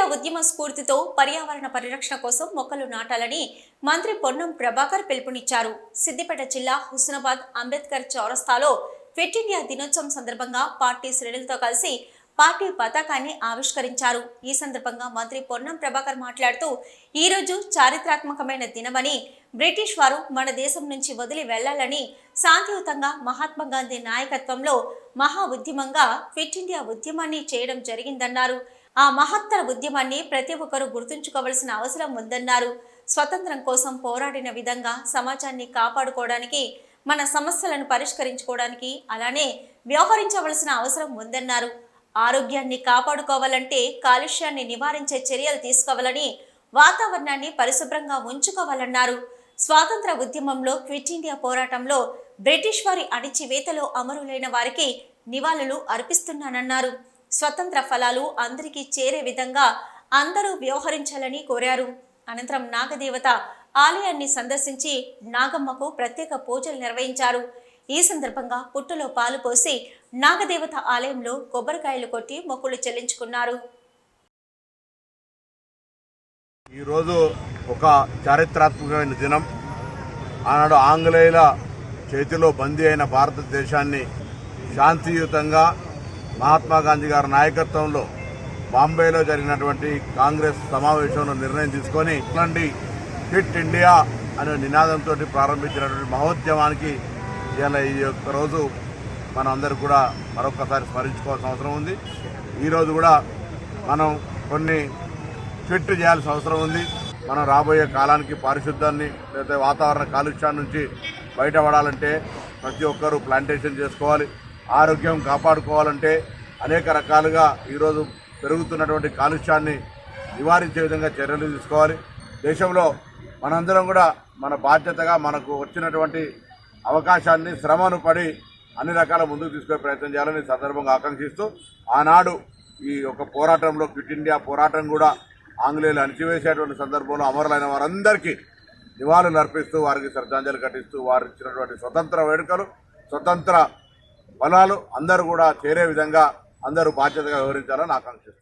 India ఉద్యమ స్ఫూర్తితో పర్యావరణ పరిరక్షణ కోసం మొక్కలు నాటాలని మంత్రి పొన్నం ప్రభాకర్ పిలుపునిచ్చారు. సిద్దిపేట జిల్లా హుస్నాబాద్ అంబేద్కర్ చౌరస్తాలో ఫిట్ ఇండియా దినోత్సవం సందర్భంగా పార్టీ శ్రేణులతో కలిసి పార్టీ పతాకాన్ని ఆవిష్కరించారు. ఈ సందర్భంగా మంత్రి పొన్నం ప్రభాకర్ మాట్లాడుతూ ఈ రోజు చారిత్రాత్మకమైన దినమని బ్రిటిష్ వారు మన దేశం నుంచి వదిలి వెళ్ళాలని శాంతియుతంగా మహాత్మా గాంధీ నాయకత్వంలో మహా ఉద్యమంగా ఫిట్ ఇండియా ఉద్యమాన్ని చేయడం జరిగిందన్నారు. ఆ మహత్తర ఉద్యమాన్ని ప్రతి ఒక్కరూ గుర్తుంచుకోవాల్సిన అవసరం ఉందన్నారు. స్వతంత్రం కోసం పోరాడిన విధంగా సమాజాన్ని కాపాడుకోవడానికి మన సమస్యలను పరిష్కరించుకోవడానికి అలానే వ్యవహరించవలసిన అవసరం ఉందన్నారు. ఆరోగ్యాన్ని కాపాడుకోవాలంటే కాలుష్యాన్ని నివారించే చర్యలు తీసుకోవాలని వాతావరణాన్ని పరిశుభ్రంగా ఉంచుకోవాలన్నారు. స్వాతంత్ర ఉద్యమంలో క్విట్ ఇండియా పోరాటంలో బ్రిటిష్ వారి అణిచివేతలో అమరులైన వారికి నివాళులు అర్పిస్తున్నానన్నారు. స్వతంత్ర ఫలాలు అందరికీ చేరే విధంగా అందరూ వ్యవహరించాలని కోరారు. అనంతరం నాగదేవత ఆలయాన్ని సందర్శించి నాగమ్మకు ప్రత్యేక పూజలు నిర్వహించారు. ఈ సందర్భంగా పుట్టులో పాలు పోసి నాగదేవత ఆలయంలో కొబ్బరికాయలు కొట్టి మొక్కులు చెల్లించుకున్నారు. ఈరోజు ఒక చారిత్రాత్మకమైన దినం. ఆనాడు ఆంగ్లేయుల చేతిలో బందీ అయిన భారతదేశాన్ని శాంతియుతంగా మహాత్మా గాంధీ గారి నాయకత్వంలో బాంబేలో జరిగినటువంటి కాంగ్రెస్ సమావేశంలో నిర్ణయం తీసుకొని ఇట్లాంటి ఫిట్ ఇండియా అనే నినాదంతో ప్రారంభించినటువంటి మహోద్యమానికి ఇలా ఈ యొక్క రోజు మనందరూ కూడా మరొకసారి స్మరించుకోవాల్సిన అవసరం ఉంది. ఈరోజు కూడా మనం కొన్ని ఫిట్ చేయాల్సిన అవసరం ఉంది. మనం రాబోయే కాలానికి పారిశుద్ధాన్ని లేదా వాతావరణ కాలుష్యాన్ని నుంచి బయటపడాలంటే ప్రతి ఒక్కరూ ప్లాంటేషన్ చేసుకోవాలి. ఆరోగ్యం కాపాడుకోవాలంటే అనేక రకాలుగా ఈరోజు పెరుగుతున్నటువంటి కాలుష్యాన్ని నివారించే విధంగా చర్యలు తీసుకోవాలి. దేశంలో మనందరం కూడా మన బాధ్యతగా మనకు వచ్చినటువంటి అవకాశాన్ని శ్రమను పడి అన్ని రకాల ముందుకు తీసుకునే ప్రయత్నం చేయాలని సందర్భంగా ఆకాంక్షిస్తూ ఆనాడు ఈ యొక్క పోరాటంలో క్విట్ ఇండియా పోరాటం కూడా ఆంగ్లేయులు అణిచివేసేటువంటి సందర్భంలో అమరులైన వారందరికీ నివాళులు అర్పిస్తూ వారికి శ్రద్ధాంజలి ఘటిస్తూ వారు ఇచ్చినటువంటి స్వతంత్ర వేడుకలు స్వతంత్ర బలాలు అందరూ కూడా చేరే విధంగా అందరూ బాధ్యతగా వివరించాలని ఆకాంక్షిస్తారు